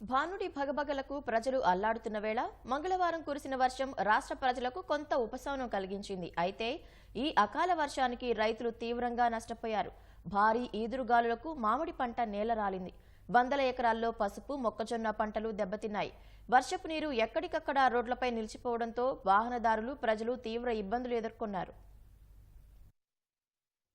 భానుడి భగభగలకు ప్రజలు అల్లాడుతున్న వేళ మంగళవారం కురిసిన వర్షం రాష్ట్ర ప్రజలకు కొంత ఉపశమనం కలిగించింది. అయితే ఈ అకాల వర్షానికి రైతులు తీవ్రంగా నష్టపోయారు. భారీ ఈదురుగాలులకు మామిడి పంట నేలరాలింది వందల ఎకరాల్లో పసుపు మొక్కజొన్న పంటలు దెబ్బతిన్నాయి. వర్షపు నీరు ఎక్కడికక్కడ రోడ్లపై నిలిచిపోవడంతో వాహనదారులు ప్రజలు తీవ్ర ఇబ్బందులు ఎదుర్కొన్నారు.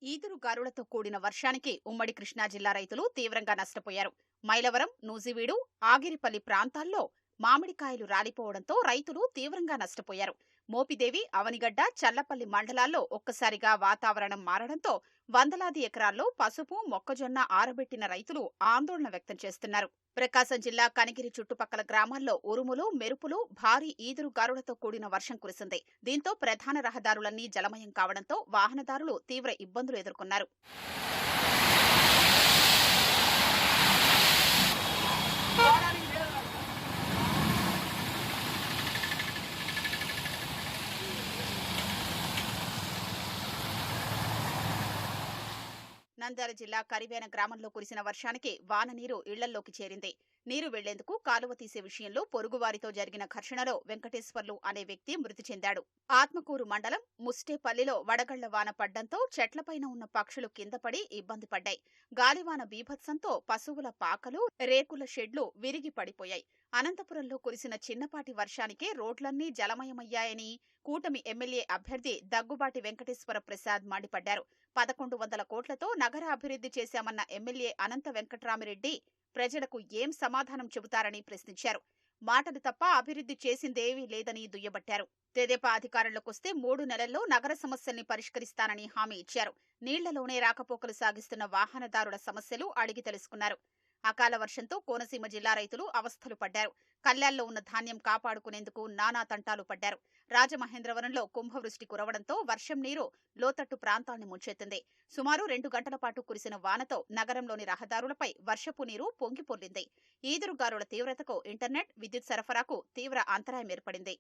ఈదురు గాలులతో కూడిన వర్షానికి ఉమ్మడి కృష్ణా జిల్లా రైతులు తీవ్రంగా నష్టపోయారు. మైలవరం నూజివీడు ఆగిరిపల్లి ప్రాంతాల్లో మామిడికాయలు రాలిపోవడంతో రైతులు తీవ్రంగా నష్టపోయారు. మోపిదేవి అవనిగడ్డ చల్లపల్లి మండలాల్లో ఒక్కసారిగా వాతావరణం మారడంతో వందలాది ఎకరాల్లో పసుపు మొక్కజొన్న ఆరబెట్టిన రైతులు ఆందోళన వ్యక్తం చేస్తున్నారు. ప్రకాశం జిల్లా కనిగిరి చుట్టుపక్కల గ్రామాల్లో ఉరుములు మెరుపులు భారీ ఈదురు గాలులతో కూడిన వర్షం కురిసింది. దీంతో ప్రధాన రహదారులన్నీ జలమయం కావడంతో వాహనదారులు తీవ్ర ఇబ్బందులు ఎదుర్కొన్నారు. నంద్యాల జిల్లా కరివేన గ్రామంలో కురిసిన వర్షానికి వాన నీరు ఇళ్ళల్లోకి చేరింది. నీరు వెళ్ళేందుకు కాలువ తీసే విషయంలో పొరుగువారితో జరిగిన ఘర్షణలో వెంకటేశ్వర్లు అనే వ్యక్తి మృతి చెందాడు. ఆత్మకూరు మండలం ముస్టేపల్లిలో వడగళ్ళ వాన పడ్డంతో చెట్లపైన ఉన్న పక్షులు కిందపడి ఇబ్బంది పడ్డాయి. గాలివాన బీభత్సంతో పశువుల పాకలు రేకుల షెడ్లు విరిగి పడిపోయాయి. అనంతపురంలో కురిసిన చిన్నపాటి వర్షానికే రోడ్లన్నీ జలమయమయ్యాయని కూటమి ఎమ్మెల్యే అభ్యర్థి దగ్గుబాటి వెంకటేశ్వర ప్రసాద్ మండిపడ్డారు. పదకొండు వందల కోట్లతో నగర అభివృద్ధి చేశామన్న ఎమ్మెల్యే అనంత వెంకట్రామిరెడ్డి ప్రజలకు ఏం సమాధానం చెబుతారని ప్రశ్నించారు. మాటలు తప్ప అభివృద్ధి చేసిందేవీ లేదని దుయ్యబట్టారు. తెదేపా అధికారంలోకొస్తే మూడు నెలల్లో నగర సమస్యల్ని పరిష్కరిస్తానని హామీ ఇచ్చారు. నీళ్ళలోనే రాకపోకలు సాగిస్తున్న వాహనదారుల సమస్యలు అడిగి తెలుసుకున్నారు. అకాల వర్షంతో కోనసీమ జిల్లా రైతులు అవస్థలు పడ్డారు. కల్లాల్లో ఉన్న ధాన్యం కాపాడుకునేందుకు నానా తంటాలు పడ్డారు. రాజమహేంద్రవరంలో కుంభవృష్టి కురవడంతో వర్షం నీరు లోతట్టు ప్రాంతాన్ని ముంచెత్తింది. సుమారు రెండు గంటల పాటు కురిసిన వానతో నగరంలోని రహదారులపై వర్షపు నీరు పొంగిపొర్లింది ఈదురుగారుల తీవ్రతకు ఇంటర్నెట్ విద్యుత్ సరఫరాకు తీవ్ర అంతరాయం ఏర్పడింది.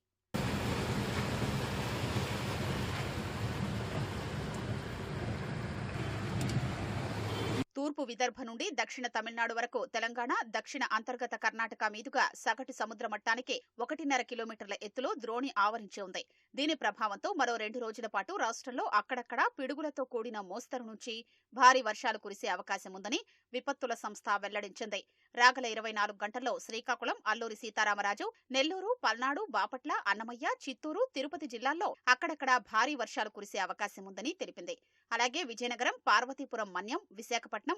తూర్పు విదర్భ నుండి దక్షిణ తమిళనాడు వరకు తెలంగాణ దక్షిణ అంతర్గత కర్ణాటక మీదుగా సగటు సముద్ర మట్టానికి ఒకటిన్నర కిలోమీటర్ల ఎత్తులో ద్రోణి ఆవరించి ఉంది. దీని ప్రభావంతో మరో రెండు రోజుల పాటు రాష్ట్రంలో అక్కడక్కడా పిడుగులతో కూడిన మోస్తరు నుంచి భారీ వర్షాలు కురిసే అవకాశం ఉందని విపత్తుల సంస్థ వెల్లడించింది. రాగల ఇరవై నాలుగు గంటల్లో శ్రీకాకుళం అల్లూరి సీతారామరాజు నెల్లూరు పల్నాడు బాపట్ల అన్నమయ్య చిత్తూరు తిరుపతి జిల్లాల్లో అక్కడక్కడా భారీ వర్షాలు కురిసే అవకాశం ఉందని తెలిపింది. అలాగే విజయనగరం పార్వతీపురం మన్యం విశాఖపట్నం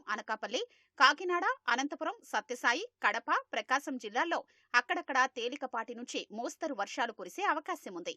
కాకినాడ అనంతపురం సత్యసాయి కడప ప్రకాశం జిల్లాల్లో అక్కడక్కడా తేలికపాటి నుంచి మోస్తరు వర్షాలు కురిసే అవకాశం ఉంది